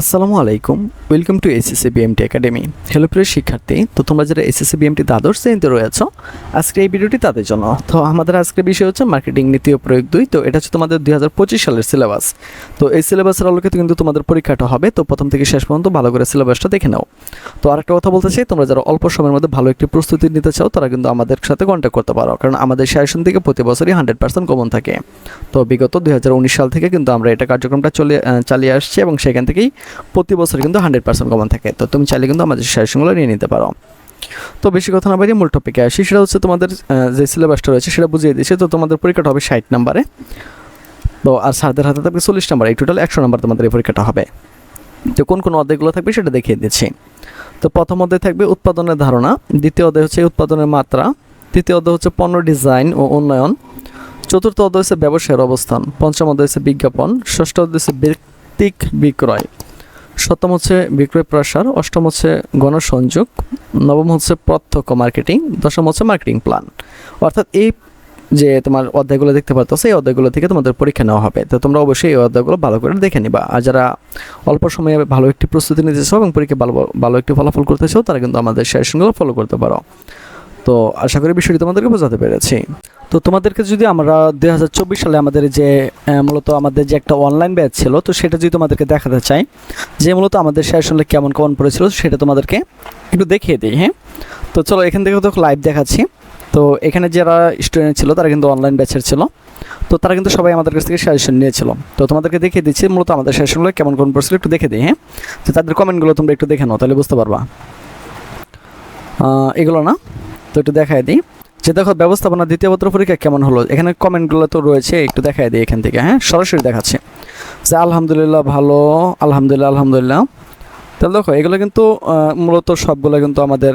আসসালামু আলাইকুম। Welcome to SSC BMT academy hello প্রিয় শিক্ষার্থী, তো তোমরা যারা এসএসসি বিএমটি দ্বাদশ শ্রেণীতে রয়েছো, আজকে এই ভিডিওটি তাদের জন্য। তো আমাদের আজকের বিষয় হচ্ছে মার্কেটিং নীতি ও প্রয়োগ দুই, তো এটা হচ্ছে তোমাদের দুই হাজার পঁচিশ সালের সিলেবাস তো এই সিলেবাসের আলোকে কিন্তু তোমাদের পরীক্ষাটা হবে, তো প্রথম থেকে শেষ পর্যন্ত ভালো করে সিলেবাসটা দেখে নাও। তো আরেকটা কথা বলতে চাই, তোমরা যারা অল্প সময়ের মধ্যে ভালো একটি প্রস্তুতি নিতে চাও, তারা কিন্তু আমাদের সাথে কন্ট্যাক্ট করতে পারো, কারণ আমাদের শাসন থেকে প্রতি বছরই হান্ড্রেড পার্সেন্ট কমন থাকে। তো বিগত দুই হাজার উনিশ সাল থেকে কিন্তু আমরা এটা কার্যক্রমটা চলে চালিয়ে আসছি এবং সেখান থেকেই প্রতি বছর কিন্তু হান্ড্রেড পার্সেন্ট কমন থাকে। তো তুমি চাইলে কিন্তু আমাদের শাসনগুলো নিয়ে নিতে পারো। তো বেশি কথা না বাড়িয়ে মূল টপিকে আসি। সেটা হচ্ছে তোমাদের যে সিলেবাসটা রয়েছে সেটা বুঝিয়ে দিয়েছে। তো তোমাদের পরীক্ষাটা হবে ষাট নাম্বারে তো আর স্যারদের হাতে থাকবে চল্লিশ নাম্বার এই টোটাল একশো নাম্বার তোমাদের এই পরীক্ষাটা হবে। তো কোন কোন অধ্যায়গুলো থাকবে সেটা দেখিয়ে দিচ্ছি। তো প্রথম অধ্যায় থাকবে উৎপাদনের ধারণা। দ্বিতীয় অধ্যায় হচ্ছে উৎপাদনের মাত্রা। তৃতীয় অধ্যায় হচ্ছে পণ্য ডিজাইন ও উন্নয়ন। চতুর্থ অধ্যায় হচ্ছে ব্যবসায়ের অবস্থান। পঞ্চম অধ্যায় হচ্ছে বিজ্ঞাপন। ষষ্ঠ অধ্যায় হচ্ছে ব্যক্তিক বিক্রয়। সপ্তম হচ্ছে বিক্রয় প্রসার, অষ্টম হচ্ছে গণসংযোগ, নবম হচ্ছে প্রত্যক্ষ মার্কেটিং, দশম হচ্ছে মার্কেটিং প্ল্যান। অর্থাৎ এই যে তোমার অধ্যায়গুলো দেখতে পাচ্ছ সেই অধ্যায়গুলো থেকে তোমাদের পরীক্ষা নেওয়া হবে। তো তোমরা অবশ্যই এই অধ্যায়গুলো ভালো করে দেখে নিবা। আর যারা অল্প সময়ে ভালো একটি প্রস্তুতি নিতে চাও এবং পরীক্ষা ভালো ভালো একটি ফলাফল করতে চাও তারা কিন্তু আমাদের সেশনগুলো ফলো করতে পারো। তো আশা করি বিষয়টি তোমাদেরকে বোঝাতে পেরেছি। তো তোমাদেরকে যদি আমরা দুই হাজার চব্বিশ সালে আমাদের যে মূলত আমাদের যে একটা অনলাইন ব্যাচ ছিল, তো সেটা যদি তোমাদেরকে দেখাতে চাই, যে মূলত আমাদের সেশনে কেমন কেমন পড়েছিল সেটা তোমাদেরকে একটু দেখিয়ে দিই হ্যাঁ? তো চলো এখান থেকে তো লাইভ দেখাচ্ছি। তো এখানে যারা স্টুডেন্ট ছিল, তারা কিন্তু অনলাইন ব্যাচের ছিল। তো তারা কিন্তু সবাই আমাদের কাছ থেকে সাজেশন নিয়েছিল। তো তোমাদেরকে দেখিয়ে দিচ্ছি মূলত আমাদের সেশনগুলো কেমন কেমন পড়ছিল একটু দেখে দিই হ্যাঁ? তো তাদের কমেন্টগুলো তোমরা একটু দেখে নাও, তাহলে বুঝতে পারবা। এগুলো না? তো একটু দেখায় দিই। যে দেখো, ব্যবস্থাপনা দ্বিতীয় পত্র পরীক্ষা কেমন হলো? এখানে কমেন্টগুলো তো রয়েছে, একটু দেখায় দিই এখান থেকে হ্যাঁ? সরাসরি দেখাচ্ছে। যে আলহামদুলিল্লাহ ভালো, আলহামদুলিল্লাহ আলহামদুলিল্লাহ। তাহলে দেখো, এগুলো কিন্তু মূলত সবগুলো কিন্তু আমাদের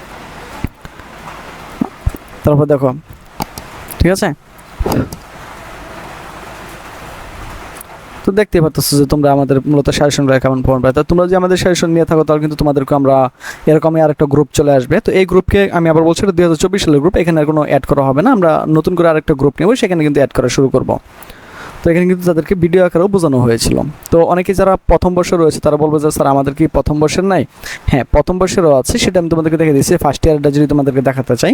তারপর দেখো, ঠিক আছে? তো দেখতে পাচ্ছ যে তোমরা আমাদের মূলত সাজেশনগুলো কেমন ফর্ম পাই তো তোমরা যদি আমাদের সাজেশন নিয়ে থাকো, তাহলে কিন্তু তোমাদেরকে আমরা এরকমই আরেকটা গ্রুপ চলে আসবে। তো এই গ্রুপকে আমি আবার বলছি, এটা দুই হাজার চব্বিশ সালের গ্রুপ এখানে আর কোনো অ্যাড করা হবে না। আমরা নতুন করে আরেকটা গ্রুপ নেব সেখানে কিন্তু অ্যাড করা শুরু করব। তো এখানে কিন্তু তাদেরকে ভিডিও আকারেও বোঝানো হয়েছিল। তো অনেকে যারা প্রথম বর্ষে রয়েছে, তারা বলবে যে, স্যার, আমাদের কি প্রথম বর্ষের নাই? হ্যাঁ প্রথম বর্ষেরও আছে, সেটা আমি তোমাদেরকে দেখে দিচ্ছি ফার্স্ট ইয়ারটা যদি তোমাদেরকে দেখাতে চাই।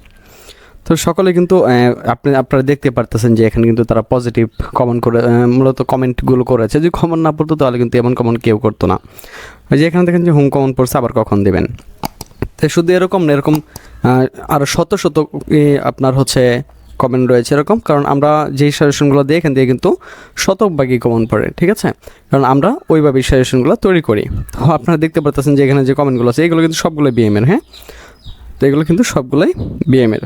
তো সকলে কিন্তু আপনি, আপনারা দেখতে পারতেছেন যে এখানে কিন্তু তারা পজিটিভ কমেন্ট করে মূলত কমেন্টগুলো করেছে। যদি কমন না পড়তো, তাহলে কিন্তু এমন কমন কেউ করতো না। ওই যে এখানে দেখেন যে হোম কমন পড়ছে, আবার কখন দেবেন? তো শুধু এরকম না, এরকম আরও শত শত আপনার হচ্ছে কমেন্ট রয়েছে এরকম। কারণ আমরা যেই সাজেশনগুলো দিই, এখান থেকে কিন্তু শতকভাগই কমন পড়ে, ঠিক আছে? কারণ আমরা ওইভাবেই সাজেশনগুলো তৈরি করি। তো আপনারা দেখতে পারতেছেন যে এখানে যে কমেন্টগুলো আছে, এগুলো কিন্তু সবগুলো বিএমের হ্যাঁ? তো এগুলো কিন্তু সবগুলোই বিএমের